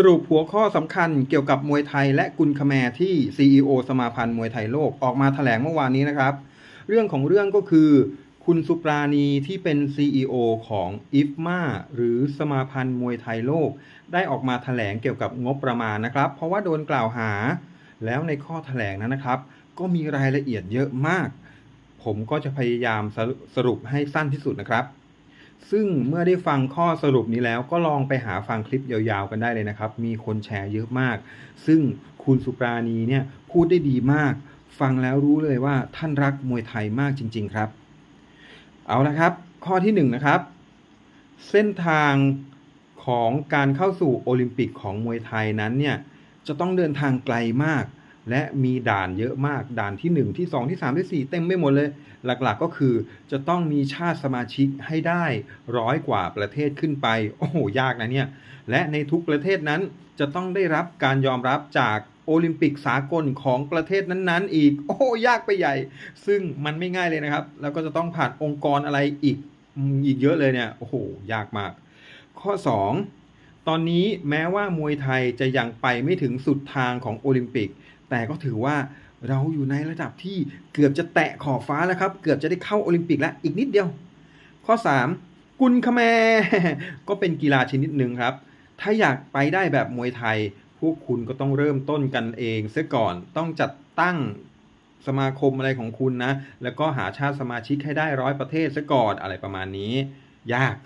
สรุปหัวข้อสำคัญเกี่ยวกับมวยไทยและกุนคแมที่ CEO สมาพันธ์มวยไทยโลกออกมาแถลงเมื่อวานนี้นะครับ เรื่องของเรื่องก็คือ คุณสุปราณีที่เป็น CEO ของ IFMA หรือสมาพันธ์มวยไทยโลก ได้ออกมาแถลงเกี่ยวกับงบประมาณนะครับ เพราะว่าโดนกล่าวหา แล้วในข้อแถลงนั้นนะครับ ก็มีรายละเอียดเยอะมาก ผมก็จะพยายามสรุปให้สั้นที่สุดนะครับ ซึ่งเมื่อได้ฟังข้อสรุปนี้แล้วก็ลองไปหาฟังคลิปยาวๆกันได้เลยนะครับ มีคนแชร์เยอะมาก ซึ่งคุณสุปราณีเนี่ยพูดได้ดีมาก ฟังแล้วรู้เลยว่าท่านรักมวยไทยมากจริง ๆครับ เอาละครับ ข้อที่หนึ่งนะครับ เส้นทางของการเข้าสู่โอลิมปิกของมวยไทยนั้นเนี่ยจะต้องเดินทางไกลมาก และมีด่านเยอะมาก ด่านที่ 1 ที่ 2 ที่ 3 ที่ 4 เต็มไม่หมดเลย หลักๆก็คือจะต้องมีชาติสมาชิกให้ได้ร้อยกว่าประเทศขึ้นไป โอ้โห ยากนะเนี่ย และในทุกประเทศนั้นจะต้องได้รับการยอมรับจากโอลิมปิกสากลของประเทศนั้นๆ อีก โอ้ยากไปใหญ่ ซึ่งมันไม่ง่ายเลยนะครับ แล้วก็จะต้องผ่านองค์กรอะไรอีกอีกเยอะเลยเนี่ย โอ้โห ยากมาก ข้อ 2ตอนนี้แม้ว่ามวยไทยจะยังไปไม่ถึงสุดทางของโอลิมปิก แต่ก็ถือว่าเราอยู่ในระดับที่เกือบจะแตะขอบฟ้าแล้วครับ เกือบจะได้เข้าโอลิมปิกแล้วอีกนิดเดียว ข้อ 3 กุนคแมก็เป็นกีฬาชนิดหนึ่งครับ ถ้าอยากไปได้แบบมวยไทย พวกคุณก็ต้องเริ่มต้นกันเองเสียก่อนต้องจัดตั้งสมาคมอะไรของคุณนะ แล้วก็หาชาติสมาชิกให้ได้ร้อยประเทศซะก่อนอะไรประมาณนี้ ยาก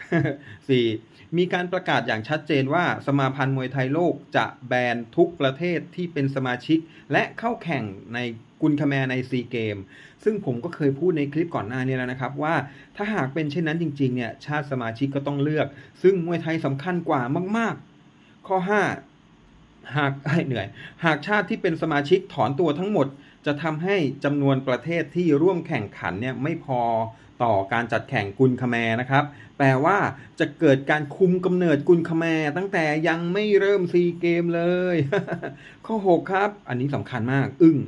4. มีการประกาศอย่างชัดเจนว่าสมาพันธ์มวยไทยโลกจะแบนทุกประเทศที่เป็นสมาชิก และเข้าแข่งในกุนคแมร์ในซีเกม ซึ่งผมก็เคยพูดในคลิปก่อนหน้านี้แล้วนะครับว่าถ้าหากเป็นเช่นนั้นจริงๆเนี่ยชาติสมาชิกก็ต้องเลือก ซึ่งมวยไทยสำคัญกว่ามาก ๆ ข้อ 5 หากเหนื่อย หากชาติที่เป็นสมาชิกถอนตัวทั้งหมด จะทำให้จำนวนประเทศที่ร่วมแข่งขันเนี่ยไม่พอต่อการจัดแข่งกุนคแมนะครับ แปลว่าจะเกิดการคุมกำเนิดกุนคแมตั้งแต่ยังไม่เริ่มซีเกมเลย ข้อ 6 ครับ อันนี้สำคัญมาก อึ้ง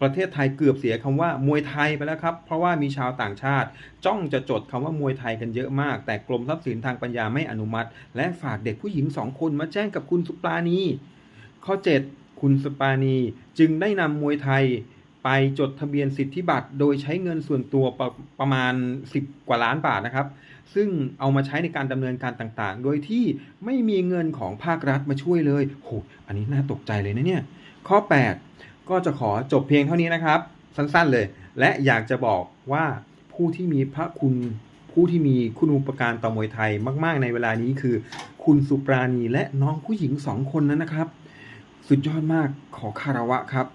ประเทศไทยเกือบเสียคำว่ามวยไทยไปแล้วครับ เพราะว่ามีชาวต่างชาติ จ้องจะจดคำว่ามวยไทยกันเยอะมาก แต่กรมทรัพย์สินทางปัญญาไม่อนุมัติ และฝากเด็กผู้หญิงสองคนมาแจ้งกับคุณสุปราณีข้อ 7 คุณสปานีจึงได้นำมวยไทยไปจดทะเบียนสิทธิบัตรโดยใช้เงินส่วนตัวประประมาณ 10 กว่าล้านบาทนะครับ ซึ่งเอามาใช้ในการดำเนินการต่างๆ โดยที่ไม่มีเงินของภาครัฐมาช่วยเลยโหอันนี้น่าตกใจเลยนะเนี่ย ข้อ 8 ก็จะขอจบเพียงเท่านี้นะครับ สั้นๆเลย และอยากจะบอกว่าผู้ที่มีพระคุณผู้ที่มีคุณูปการต่อมวยไทยมาก ๆ ในเวลานี้คือ คุณสุปราณีและน้องผู้หญิงสองคนนั้นนะครับ สุดยอดมากขอคารวะครับ